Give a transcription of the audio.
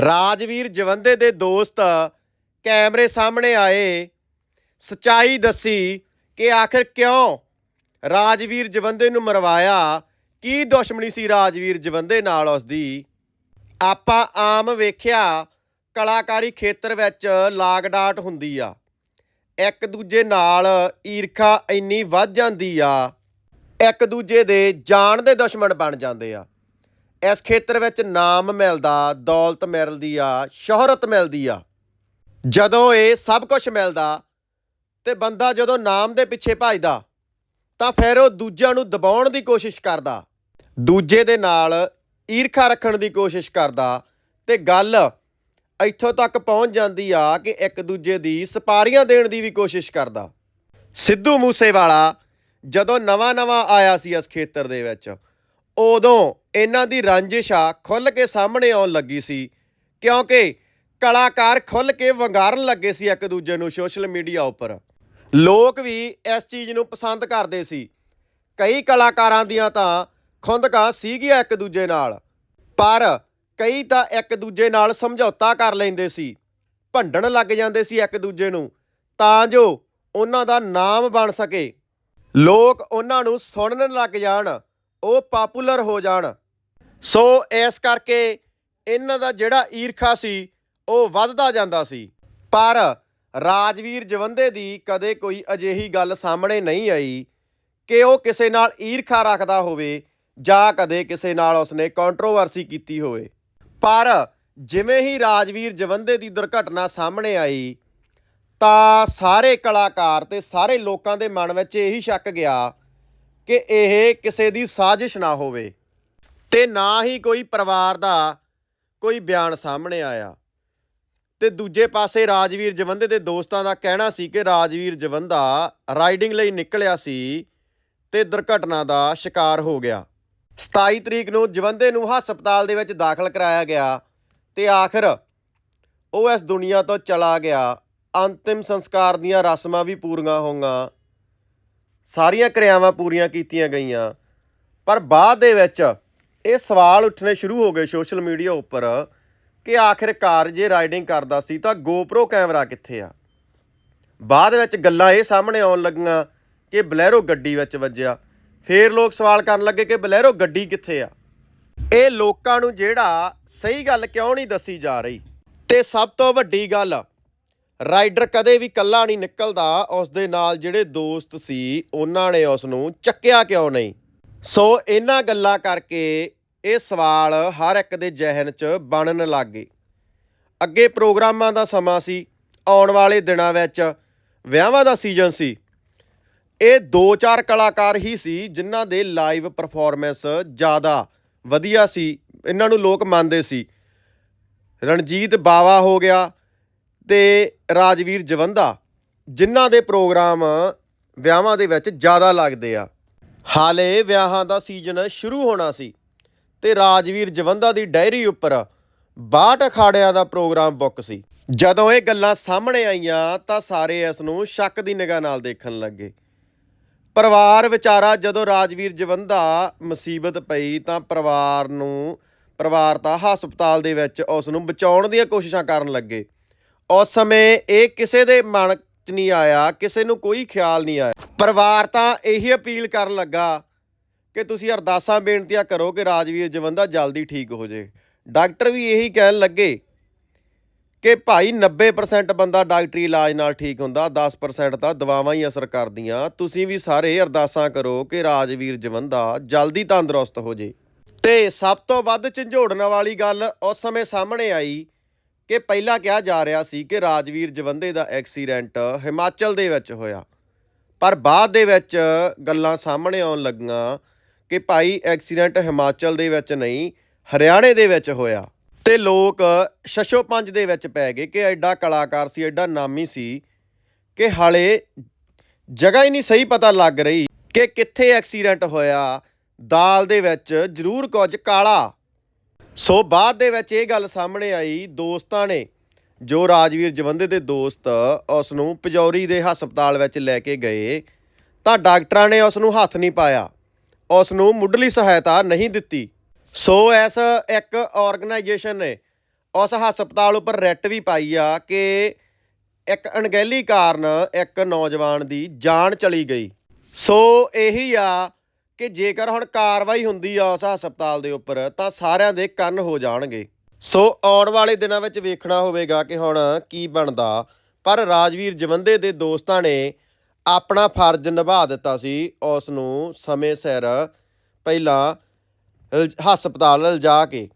ਰਾਜਵੀਰ ਜਵੰਦੇ ਦੇ ਦੋਸਤ ਕੈਮਰੇ ਸਾਹਮਣੇ ਆਏ। ਸਚਾਈ ਦੱਸੀ ਕਿ ਆਖਿਰ ਕਿਉਂ ਰਾਜਵੀਰ ਜਵੰਦੇ ਨੂੰ ਮਰਵਾਇਆ? ਕੀ ਦੁਸ਼ਮਣੀ ਸੀ ਰਾਜਵੀਰ ਜਵੰਦੇ ਨਾਲ ਉਸ ਦੀ ਆਪਾਂ ਆਮ ਵੇਖਿਆ ਕਲਾਕਾਰੀ ਖੇਤਰ ਵਿੱਚ ਲਾਗ ਡਾਟ ਹੁੰਦੀ ਆ। ਇੱਕ ਦੂਜੇ ਨਾਲ ਈਰਖਾ ਇੰਨੀ ਵੱਧ ਜਾਂਦੀ ਆ। ਇੱਕ ਦੂਜੇ ਦੇ ਜਾਣ ਦੇ ਦੁਸ਼ਮਣ ਬਣ ਜਾਂਦੇ ਆ। ਇਸ ਖੇਤਰ ਵਿੱਚ ਨਾਮ ਮਿਲਦਾ, ਦੌਲਤ ਮਿਲਦੀ ਆ, ਸ਼ੋਹਰਤ ਮਿਲਦੀ ਆ। ਜਦੋਂ ਇਹ ਸਭ ਕੁਝ ਮਿਲਦਾ ਤੇ ਬੰਦਾ ਜਦੋਂ ਨਾਮ ਦੇ ਪਿੱਛੇ ਭੱਜਦਾ, ਤਾਂ ਫਿਰ ਉਹ ਦੂਜਿਆਂ ਨੂੰ ਦਬਾਉਣ ਦੀ ਕੋਸ਼ਿਸ਼ ਕਰਦਾ, ਦੂਜੇ ਦੇ ਨਾਲ ਈਰਖਾ ਰੱਖਣ ਦੀ ਕੋਸ਼ਿਸ਼ ਕਰਦਾ ਤੇ ਗੱਲ ਇੱਥੋਂ ਤੱਕ ਪਹੁੰਚ ਜਾਂਦੀ ਆ ਕਿ ਇੱਕ ਦੂਜੇ ਦੀ ਸਪਾਰੀਆਂ ਦੇਣ ਦੀ ਵੀ ਕੋਸ਼ਿਸ਼ ਕਰਦਾ। ਸਿੱਧੂ ਮੂਸੇਵਾਲਾ ਜਦੋਂ ਨਵਾਂ-ਨਵਾਂ ਆਇਆ ਸੀ ਇਸ ਖੇਤਰ ਦੇ ਵਿੱਚ, ਉਦੋਂ ਇਹਨਾਂ ਦੀ ਰੰਜਿਸ਼ ਆ ਖੁੱਲ ਕੇ ਸਾਹਮਣੇ ਆਉਣ ਲੱਗੀ ਸੀ, ਕਿਉਂਕਿ ਕਲਾਕਾਰ ਖੁੱਲ ਕੇ ਵੰਗਾਰਨ ਲੱਗੇ ਸੀ ਇੱਕ ਦੂਜੇ ਨੂੰ ਸੋਸ਼ਲ ਮੀਡੀਆ ਉੱਪਰ। ਲੋਕ ਵੀ ਇਸ ਚੀਜ਼ ਨੂੰ ਪਸੰਦ ਕਰਦੇ ਸੀ। ਕਈ ਕਲਾਕਾਰਾਂ ਦੀਆਂ ਤਾਂ ਖੁੰਦਕਾਂ ਸੀਗੀਆਂ ਇੱਕ ਦੂਜੇ ਨਾਲ, ਪਰ ਕਈ ਤਾਂ ਇੱਕ ਦੂਜੇ ਨਾਲ ਸਮਝੌਤਾ ਕਰ ਲੈਂਦੇ ਸੀ, ਭੰਡਣ ਲੱਗ ਜਾਂਦੇ ਸੀ ਇੱਕ ਦੂਜੇ ਨੂੰ, ਤਾਂ ਜੋ ਉਹਨਾਂ ਦਾ ਨਾਮ ਬਣ ਸਕੇ। ਲੋਕ ਉਹਨਾਂ ਨੂੰ ਸੁਣਨ ਲੱਗ ਜਾਣ, ਉਹ ਪਪੂਲਰ ਹੋ ਜਾਣ। ਸੋ ਇਸ ਕਰਕੇ ਇਹਨਾਂ ਦਾ ਜਿਹੜਾ ਈਰਖਾ ਸੀ, ਉਹ ਵੱਧਦਾ ਜਾਂਦਾ ਸੀ। ਪਰ ਰਾਜਵੀਰ ਜਵੰਦੇ ਦੀ ਕਦੇ ਕੋਈ ਅਜਿਹੀ ਗੱਲ ਸਾਹਮਣੇ ਨਹੀਂ ਆਈ ਕਿ ਉਹ ਕਿਸੇ ਨਾਲ ਈਰਖਾ ਰੱਖਦਾ ਹੋਵੇ ਜਾਂ ਕਦੇ ਕਿਸੇ ਨਾਲ ਉਸਨੇ ਕੰਟਰੋਵਰਸੀ ਕੀਤੀ ਹੋਵੇ। ਪਰ ਜਿਵੇਂ ਹੀ ਰਾਜਵੀਰ ਜਵੰਦੇ ਦੀ ਦੁਰਘਟਨਾ ਸਾਹਮਣੇ ਆਈ, ਤਾਂ ਸਾਰੇ ਕਲਾਕਾਰ ਤੇ ਸਾਰੇ ਲੋਕਾਂ ਦੇ ਮਨ ਵਿੱਚ ਇਹੀ ਸ਼ੱਕ ਗਿਆ ਕਿ ਇਹ ਕਿਸੇ ਦੀ ਸਾਜ਼ਿਸ਼ ਨਾ ਹੋਵੇ। ਤੇ ਨਾ ਹੀ ਕੋਈ ਪਰਿਵਾਰ ਦਾ ਕੋਈ ਬਿਆਨ ਸਾਹਮਣੇ ਆਇਆ। ਤੇ ਦੂਜੇ ਪਾਸੇ ਰਾਜਵੀਰ ਜਵੰਦੇ ਦੇ ਦੋਸਤਾਂ ਦਾ ਕਹਿਣਾ ਸੀ ਕਿ ਰਾਜਵੀਰ ਜਵੰਦਾ ਰਾਈਡਿੰਗ ਲਈ ਨਿਕਲਿਆ ਸੀ ਤੇ ਦੁਰਘਟਨਾ ਦਾ ਸ਼ਿਕਾਰ ਹੋ ਗਿਆ। 27 ਤਰੀਕ ਨੂੰ ਜਵੰਦੇ ਨੂੰ ਹਸਪਤਾਲ ਦੇ ਵਿੱਚ ਦਾਖਲ ਕਰਾਇਆ ਗਿਆ ਤੇ ਆਖਰ ਉਹ ਇਸ ਦੁਨੀਆ ਤੋਂ ਚਲਾ ਗਿਆ। ਅੰਤਿਮ ਸੰਸਕਾਰ ਦੀਆਂ ਰਸਮਾਂ ਵੀ ਪੂਰੀਆਂ ਹੋਈਆਂ। ਸਾਰੀਆਂ ਕਿਰਿਆਵਾਂ ਪੂਰੀਆਂ ਕੀਤੀਆਂ ਗਈਆਂ। ਪਰ ਬਾਅਦ ਦੇ ਵਿੱਚ ਇਹ ਸਵਾਲ ਉੱਠਣੇ ਸ਼ੁਰੂ ਹੋ ਗਏ ਸੋਸ਼ਲ ਮੀਡੀਆ ਉੱਪਰ ਕਿ ਆਖਿਰਕਾਰ ਜੇ ਰਾਈਡਿੰਗ ਕਰਦਾ ਸੀ ਤਾਂ GoPro ਕੈਮਰਾ ਕਿੱਥੇ ਆ? ਬਾਅਦ ਵਿੱਚ ਗੱਲਾਂ ਇਹ ਸਾਹਮਣੇ ਆਉਣ ਲੱਗੀਆਂ ਕਿ ਬਲੈਰੋ ਗੱਡੀ ਵਿੱਚ ਵੱਜਿਆ। ਫੇਰ ਲੋਕ ਸਵਾਲ ਕਰਨ ਲੱਗੇ ਕਿ ਬਲੈਰੋ ਗੱਡੀ ਕਿੱਥੇ ਆ? ਇਹ ਲੋਕਾਂ ਨੂੰ ਜਿਹੜਾ ਸਹੀ ਗੱਲ ਕਿਉਂ ਨਹੀਂ ਦੱਸੀ ਜਾ ਰਹੀ? ਤੇ ਸਭ ਤੋਂ ਵੱਡੀ ਗੱਲ, ਰਾਈਡਰ ਕਦੇ ਵੀ ਇਕੱਲਾ ਨਹੀਂ ਨਿਕਲਦਾ ਉਸ ਦੇ ਨਾਲ ਜਿਹੜੇ ਦੋਸਤ ਸੀ, ਉਹਨਾਂ ਨੇ ਉਸ ਨੂੰ ਚੱਕਿਆ ਕਿਉਂ ਨਹੀਂ? ਸੋ ਇਹਨਾਂ ਗੱਲਾਂ ਕਰਕੇ ਇਹ ਸਵਾਲ ਹਰ ਇੱਕ ਦੇ ਜ਼ਿਹਨ 'ਚ ਬਣਨ ਲੱਗ ਗਏ। ਅੱਗੇ ਪ੍ਰੋਗਰਾਮਾਂ ਦਾ ਸਮਾਂ ਸੀ, ਆਉਣ ਵਾਲੇ ਦਿਨਾਂ ਵਿੱਚ ਵਿਆਹਾਂ ਦਾ ਸੀਜ਼ਨ ਸੀ। ਇਹ ਦੋ ਚਾਰ ਕਲਾਕਾਰ ਹੀ ਸੀ ਜਿਨ੍ਹਾਂ ਦੇ ਲਾਈਵ ਪਰਫਾਰਮੈਂਸ ਜ਼ਿਆਦਾ ਵਧੀਆ ਸੀ, ਇਹਨਾਂ ਨੂੰ ਲੋਕ ਮੰਨਦੇ ਸੀ। ਰਣਜੀਤ ਬਾਵਾ ਹੋ ਗਿਆ ਤੇ ਰਾਜਵੀਰ ਜਵੰਦਾ, ਜਿਨ੍ਹਾਂ ਦੇ ਪ੍ਰੋਗਰਾਮ ਵਿਆਹਾਂ ਦੇ ਵਿੱਚ ਜ਼ਿਆਦਾ ਲੱਗਦੇ ਆ। ਹਾਲੇ ਵਿਆਹਾਂ ਦਾ ਸੀਜ਼ਨ ਸ਼ੁਰੂ ਹੋਣਾ ਸੀ ਤੇ ਰਾਜਵੀਰ ਜਵੰਦਾ ਦੀ ਡਾਇਰੀ ਉੱਪਰ 62 ਅਖਾੜਿਆਂ ਦਾ ਪ੍ਰੋਗਰਾਮ ਬੁੱਕ ਸੀ। ਜਦੋਂ ਇਹ ਗੱਲਾਂ ਸਾਹਮਣੇ ਆਈਆਂ ਤਾਂ ਸਾਰੇ ਇਸ ਨੂੰ ਸ਼ੱਕ ਦੀ ਨਿਗਾਹ ਨਾਲ ਦੇਖਣ ਲੱਗੇ। ਪਰਿਵਾਰ ਵਿਚਾਰਾ ਜਦੋਂ ਰਾਜਵੀਰ ਜਵੰਦਾ ਮੁਸੀਬਤ ਪਈ ਤਾਂ ਪਰਿਵਾਰ ਨੂੰ, ਪਰਿਵਾਰ ਤਾਂ ਹਸਪਤਾਲ ਦੇ ਵਿੱਚ ਉਸ ਨੂੰ ਬਚਾਉਣ ਦੀਆਂ ਕੋਸ਼ਿਸ਼ਾਂ ਕਰਨ ਲੱਗੇ। ਉਸ ਸਮੇਂ ਇਹ ਕਿਸੇ ਦੇ ਮਨ 'ਚ ਨਹੀਂ ਆਇਆ, ਕਿਸੇ ਨੂੰ ਕੋਈ ਖਿਆਲ ਨਹੀਂ ਆਇਆ। ਪਰਿਵਾਰ ਤਾਂ ਇਹੀ ਅਪੀਲ ਕਰਨ ਲੱਗਾ ਕਿ ਤੁਸੀਂ ਅਰਦਾਸਾਂ ਬੇਨਤੀਆਂ ਕਰੋ ਕਿ ਰਾਜਵੀਰ ਜਵੰਦਾ ਜਲਦੀ ਠੀਕ ਹੋ ਜੇ। ਡਾਕਟਰ ਵੀ ਇਹੀ ਕਹਿਣ ਲੱਗੇ ਕਿ ਭਾਈ 90% ਬੰਦਾ ਡਾਕਟਰੀ ਇਲਾਜ ਨਾਲ ਠੀਕ ਹੁੰਦਾ 10% ਤਾਂ ਦਵਾਵਾਂ ਹੀ ਅਸਰ ਕਰਦੀਆਂ। ਤੁਸੀਂ ਵੀ ਸਾਰੇ ਅਰਦਾਸਾਂ ਕਰੋ ਕਿ ਰਾਜਵੀਰ ਜਵੰਦਾ ਜਲਦੀ ਤੰਦਰੁਸਤ ਹੋ ਜੇ। ਤੇ ਸਭ ਤੋਂ ਵੱਧ ਝੰਜੋੜਨ ਵਾਲੀ ਗੱਲ ਉਸ ਸਮੇਂ ਸਾਹਮਣੇ ਆਈ ਕਿ ਪਹਿਲਾਂ ਕਿਹਾ ਜਾ ਰਿਹਾ ਸੀ ਕਿ ਰਾਜਵੀਰ ਜਵੰਦੇ ਦਾ ਐਕਸੀਡੈਂਟ ਹਿਮਾਚਲ ਦੇ ਵਿੱਚ ਹੋਇਆ। ਪਰ ਬਾਅਦ ਦੇ ਵਿੱਚ ਗੱਲਾਂ ਸਾਹਮਣੇ ਆਉਣ ਲੱਗੀਆਂ ਕਿ ਭਾਈ ਐਕਸੀਡੈਂਟ ਹਿਮਾਚਲ ਦੇ ਵਿੱਚ ਨਹੀਂ, ਹਰਿਆਣੇ ਦੇ ਵਿੱਚ ਹੋਇਆ। ਤੇ ਲੋਕ ਸ਼ਸ਼ੋ ਪੰਜ ਦੇ ਵਿੱਚ ਪੈ ਗਏ ਕਿ ਐਡਾ ਕਲਾਕਾਰ ਸੀ, ਐਡਾ ਨਾਮੀ ਸੀ ਕਿ ਹਾਲੇ ਜਗ੍ਹਾ ਹੀ ਨਹੀਂ ਸਹੀ ਪਤਾ ਲੱਗ ਰਹੀ ਕਿ ਕਿੱਥੇ ਐਕਸੀਡੈਂਟ ਹੋਇਆ। ਦਾਲ ਦੇ ਵਿੱਚ ਜ਼ਰੂਰ ਕੁਝ ਕਾਲਾ ਸੋ ਬਾਅਦ ਦੇ ਵਿੱਚ ਇਹ ਗੱਲ ਸਾਹਮਣੇ ਆਈ, ਦੋਸਤਾਂ ਨੇ, ਜੋ ਰਾਜਵੀਰ ਜਵੰਦੇ ਦੇ ਦੋਸਤ ਉਸ ਨੂੰ ਪਜੌਰੀ ਦੇ ਹਸਪਤਾਲ ਵਿੱਚ ਲੈ ਕੇ ਗਏ, ਤਾਂ ਡਾਕਟਰਾਂ ਨੇ ਉਸ ਨੂੰ ਹੱਥ ਨਹੀਂ ਪਾਇਆ। ਉਸ ਨੂੰ ਮੁੱਢਲੀ ਸਹਾਇਤਾ ਨਹੀਂ ਦਿੱਤੀ। ਸੋ ਐਸ ਇੱਕ ਆਰਗੇਨਾਈਜੇਸ਼ਨ ਨੇ ਉਸ ਹਸਪਤਾਲ ਉੱਪਰ ਰੈੱਟ ਵੀ ਪਾਈ ਆ ਕਿ ਇੱਕ ਅਣਗਹਿਲੀ ਕਾਰਨ ਇੱਕ ਨੌਜਵਾਨ ਦੀ ਜਾਨ ਚਲੀ ਗਈ। ਸੋ ਇਹੀ ਆ ਕਿ ਜੇਕਰ ਹੁਣ ਕਾਰਵਾਈ ਹੁੰਦੀ ਆ ਉਸ ਹਸਪਤਾਲ ਦੇ ਉੱਪਰ, ਤਾਂ ਸਾਰਿਆਂ ਦੇ ਕੰਨ ਹੋ ਜਾਣਗੇ। ਸੋ ਆਉਣ ਵਾਲੇ ਦਿਨਾਂ ਵਿੱਚ ਵੇਖਣਾ ਹੋਵੇਗਾ ਕਿ ਹੁਣ ਕੀ ਬਣਦਾ। ਪਰ ਰਾਜਵੀਰ ਜਵੰਦੇ ਦੇ ਦੋਸਤਾਂ ਨੇ ਆਪਣਾ ਫਰਜ਼ ਨਿਭਾ ਦਿੱਤਾ ਸੀ। ਉਸ ਨੂੰ ਸਮੇਂ ਸਿਰ ਪਹਿਲਾਂ ਹਸਪਤਾਲ ਲਿਜਾ ਕੇ